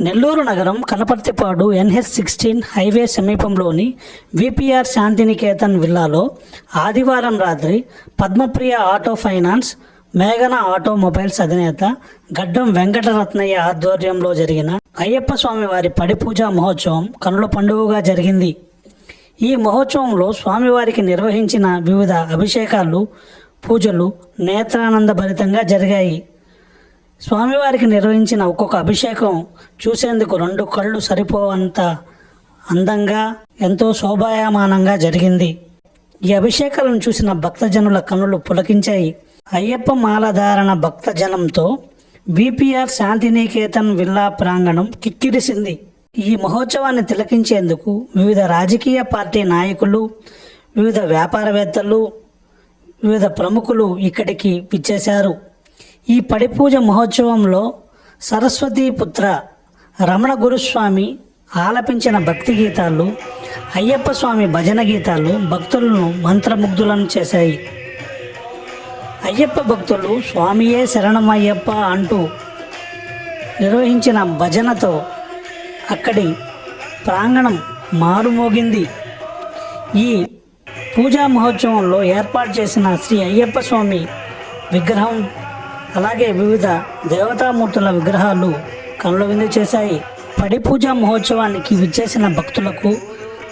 నెల్లూరు నగరం Kanaparthipadu NH sixteen highway సమీపంలోని VPR Shantiniketan విల్లాలో ఆదివారం రాత్రి పద్మప్రియ ఆటో ఫైనాన్స్ మేఘన ఆటోమొబైల్స్ అధినేత గడ్డం వెంకటరత్నయ్య ఆధ్వర్యంలో జరిగిన అయ్యప్ప స్వామివారి పడిపూజా మహోత్సవం కనుల పండుగగా జరిగింది. ఈ మహోత్సవంలో స్వామివారికి నిర్వహించిన వివిధ అభిషేకాలు పూజలు నేత్రానందభరితంగా జరిగాయి. స్వామివారికి నిర్వహించిన ఒక్కొక్క అభిషేకం చూసేందుకు రెండు కళ్ళు సరిపోవంత అందంగా ఎంతో శోభాయమానంగా జరిగింది. ఈ అభిషేకాలను చూసిన భక్తజనుల కన్నులు పులకించాయి. అయ్యప్ప మాలధారణ భక్తజనంతో బీపీఆర్ శాంతినికేతన్ విల్లా ప్రాంగణం కిక్కిరిసింది. ఈ మహోత్సవాన్ని తిలకించేందుకు వివిధ రాజకీయ పార్టీ నాయకులు వివిధ వ్యాపారవేత్తలు వివిధ ప్రముఖులు ఇక్కడికి విచ్చేశారు. ఈ పడిపూజ మహోత్సవంలో సరస్వతీ పుత్ర రమణ గురుస్వామి ఆలపించిన భక్తి గీతాలు అయ్యప్ప స్వామి భజన గీతాలు భక్తులను మంత్రముగ్ధులను చేశాయి. అయ్యప్ప భక్తులు స్వామియే శరణమయ్యప్ప అంటూ నిర్వహించిన భజనతో అక్కడి ప్రాంగణం మారుమోగింది. ఈ పూజా మహోత్సవంలో ఏర్పాటు చేసిన శ్రీ అయ్యప్ప స్వామి విగ్రహం అలాగే వివిధ దేవతామూర్తుల విగ్రహాలు కనుల విందు చేశాయి. పడిపూజా మహోత్సవానికి విచ్చేసిన భక్తులకు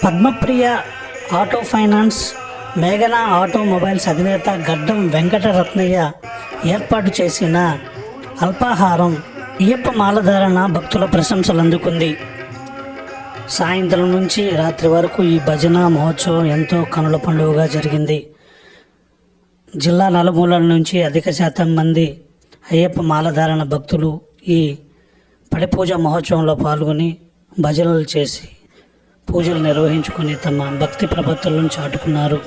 పద్మప్రియ ఆటో ఫైనాన్స్ మేఘన ఆటోమొబైల్స్ అధినేత గడ్డం వెంకటరత్నయ్య ఏర్పాటు చేసిన అల్పాహారం ఇయ్యప్ప మాలధారణ భక్తుల ప్రశంసలు అందుకుంది. సాయంత్రం నుంచి రాత్రి వరకు ఈ భజన మహోత్సవం ఎంతో కనుల పండుగగా జరిగింది. జిల్లా నలుమూలల నుంచి అధిక శాతం మంది అయ్యప్ప మాలధారణ భక్తులు ఈ పడిపూజ మహోత్సవంలో పాల్గొని భజనలు చేసి పూజలు నిర్వహించుకొని తమ భక్తి ప్రపత్తులను చాటుకున్నారు.